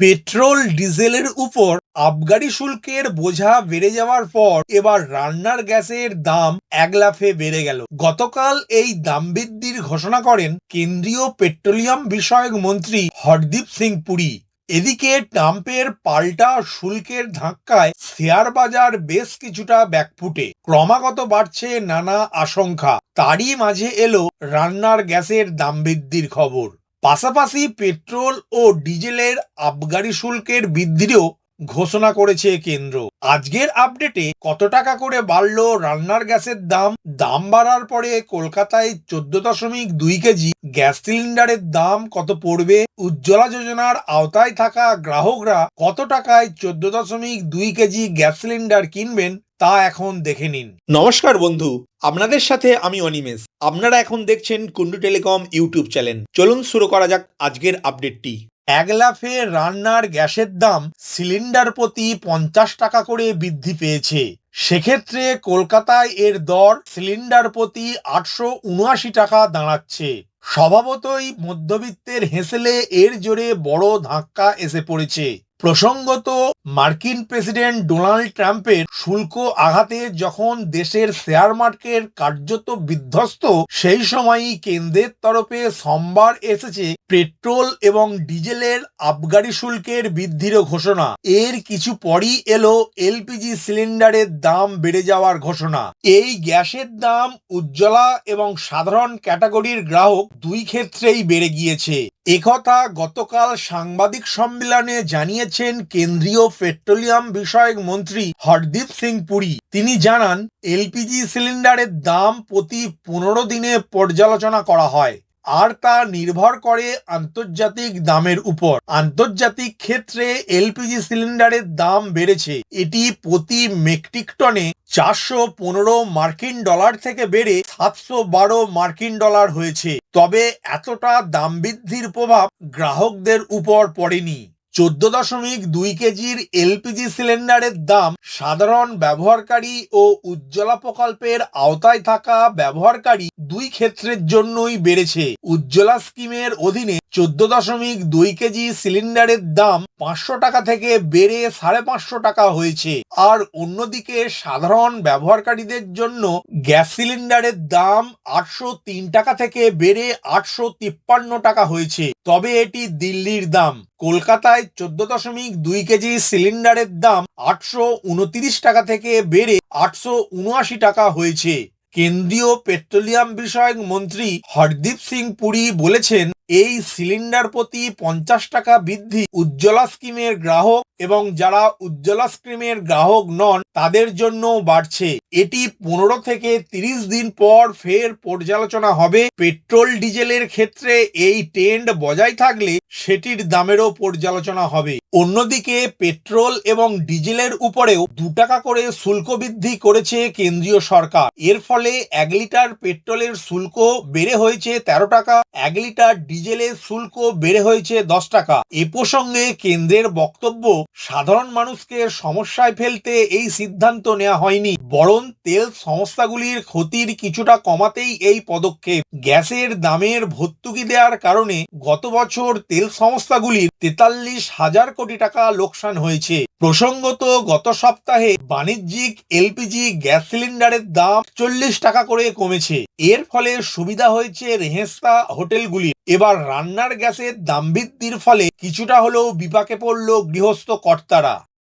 Petrol ডিজেলের উপর আবগারি শুল্কের বোঝা বেড়ে যাওয়ার পর এবার রান্নার গ্যাসের দাম এক লাফে বেড়ে গেল। গতকাল এই দাম বৃদ্ধির ঘোষণা করেন কেন্দ্রীয় পেট্রোলিয়াম বিষয়ক মন্ত্রী হরদীপ সিং পুরী। এদিকে ট্রাম্পের পাল্টা শুল্কের ধাক্কায় শেয়ার বাজার বেশ কিছুটা ব্যাকফুটে। ক্রমাগত বাড়ছে নানা আশঙ্কা। তারই মাঝে এলো রান্নার গ্যাসের দাম বৃদ্ধির খবর। পাশাপাশি পেট্রোল ও ডিজেলের আবগারি শুল্কের বৃদ্ধিরও ঘোষণা করেছে কেন্দ্র। আজকের আপডেটে কত টাকা করে বাড়লো রান্নার গ্যাসের দাম? দাম বাড়ার পরে কলকাতায় চোদ্দ দশমিক দুই কেজি গ্যাস সিলিন্ডারের দাম কত পড়বে? উজ্জ্বলা যোজনার আওতায় থাকা গ্রাহকরা কত টাকায় চোদ্দ দশমিক দুই কেজি গ্যাস সিলিন্ডার কিনবেন তা এখন দেখে নিন। নমস্কার বন্ধু, আপনাদের সাথে আমি অনিমেষ। আপনারা এখন দেখছেন কুন্ডু টেলিকম ইউটিউব চ্যানেল। চলুন শুরু করা যাক আজকের আপডেটটি। এক লাফে রান্নার গ্যাসের দাম সিলিন্ডার প্রতি পঞ্চাশ টাকা করে বৃদ্ধি পেয়েছে। সেক্ষেত্রে কলকাতায় এর দর সিলিন্ডার প্রতি আটশো উনআশি টাকা দাঁড়াচ্ছে। স্বভাবতই মধ্যবিত্তের হেসেলে এর জোরে বড় ধাক্কা এসে পড়েছে। প্রসঙ্গত, মার্কিন প্রেসিডেন্ট ডোনাল্ড ট্রাম্পের শুল্ক আঘাতে যখন দেশের শেয়ার মার্কেট কার্যত বিধ্বস্ত, সেই সময়ই কেন্দ্রের তরফে সোমবার এসেছে পেট্রোল এবং ডিজেলের আবগারি শুল্কের বৃদ্ধির ঘোষণা। এর কিছু পরই এলো এলপিজি সিলিন্ডারের দাম বেড়ে যাওয়ার ঘোষণা। এই গ্যাসের দাম উজ্জ্বলা এবং সাধারণ ক্যাটাগরির গ্রাহক দুই ক্ষেত্রেই বেড়ে গিয়েছে। একথা গতকাল সাংবাদিক সম্মেলনে জানিয়েছেন কেন্দ্রীয় পেট্রোলিয়াম বিষয়ক মন্ত্রী হরদীপ সিং পুরী। তিনি জানান, এলপিজি সিলিন্ডারের দাম প্রতি পনেরো দিনে পর্যালোচনা করা হয়, আর তা নির্ভর করে আন্তর্জাতিক দামের উপর। আন্তর্জাতিক ক্ষেত্রে এলপিজি সিলিন্ডারের দাম বেড়েছে। এটি প্রতি মেট্রিক টনে চারশো পনেরো মার্কিন ডলার থেকে বেড়ে সাতশো বারো মার্কিন ডলার হয়েছে। তবে এতটা দাম বৃদ্ধির প্রভাব গ্রাহকদের উপর পড়েনি। চোদ্দ দশমিক দুই কেজির এলপিজি সিলিন্ডারের দাম সাধারণ ব্যবহারকারী ও উজ্জ্বলা প্রকল্পের আওতায় থাকা ব্যবহারকারী দুই ক্ষেত্রের জন্যই বেড়েছে। উজ্জ্বলা স্কিমের অধীনে চোদ্দ দশমিক দুই কেজি সিলিন্ডারের দাম পাঁচশো টাকা থেকে বেড়ে সাড়ে পাঁচশো টাকা হয়েছে। আর অন্যদিকে সাধারণ ব্যবহারকারীদের জন্য গ্যাস সিলিন্ডারের দাম আটশো তিন টাকা থেকে বেড়ে আটশো তিপ্পান্ন টাকা হয়েছে। তবে এটি দিল্লির দাম। কলকাতায় চোদ্দ দশমিক দুই কেজি সিলিন্ডারের দাম আটশো উনত্রিশ টাকা থেকে বেড়ে আটশো উনআশি টাকা হয়েছে। কেন্দ্রীয় পেট্রোলিয়াম বিষয়ক মন্ত্রী হরদীপ সিং পুরী বলেছেন এই সিলিন্ডার প্রতি পঞ্চাশ টাকা বৃদ্ধি উজ্জ্বলা স্কিমের গ্রাহক এবং যারা উজ্জ্বলা স্কিমের গ্রাহক নন, তাদের জন্য বাড়ছে। এটি পনেরো থেকে তিরিশ দিন পর ফের পর্যালোচনা হবে। পেট্রোল, ডিজেলের ক্ষেত্রে এই ট্রেন্ড বজায় থাকলে সেটির দামেরও পর্যালোচনা হবে। অন্যদিকে পেট্রোল এবং ডিজেলের উপরেও দু টাকা করে শুল্ক বৃদ্ধি করেছে কেন্দ্রীয় সরকার। এর ফলে এক লিটার পেট্রোলের শুল্ক বেড়ে হয়েছে তেরো টাকা, এক লিটার ডিজেলের শুল্ক বেড়ে হয়েছে দশ টাকা। এ প্রসঙ্গে কেন্দ্রের বক্তব্য, সাধারণ মানুষকে সমস্যায় ফেলতে এই সিদ্ধান্ত নেওয়া হয়নি। বরং তেল সংস্থাগুলির ক্ষতির কিছুটা কমাতেই এই পদক্ষেপ। গ্যাসের দামের ভর্তুকি দেওয়ার কারণে গত বছর তেল সংস্থাগুলির তেতাল্লিশ হাজার কোটি টাকা লোকসান হয়েছে। প্রসঙ্গত, গত সপ্তাহে বাণিজ্যিক এলপিজি গ্যাস সিলিন্ডারের দাম চল্লিশ টাকা করে কমেছে। এর ফলে সুবিধা হয়েছে রেহেস্তা হোটেলগুলি এবার রান্নার গ্যাসের দাম বৃদ্ধির ফলে কিছুটা হলেও বিপাকে পড়ল গৃহস্থ কর্তারা।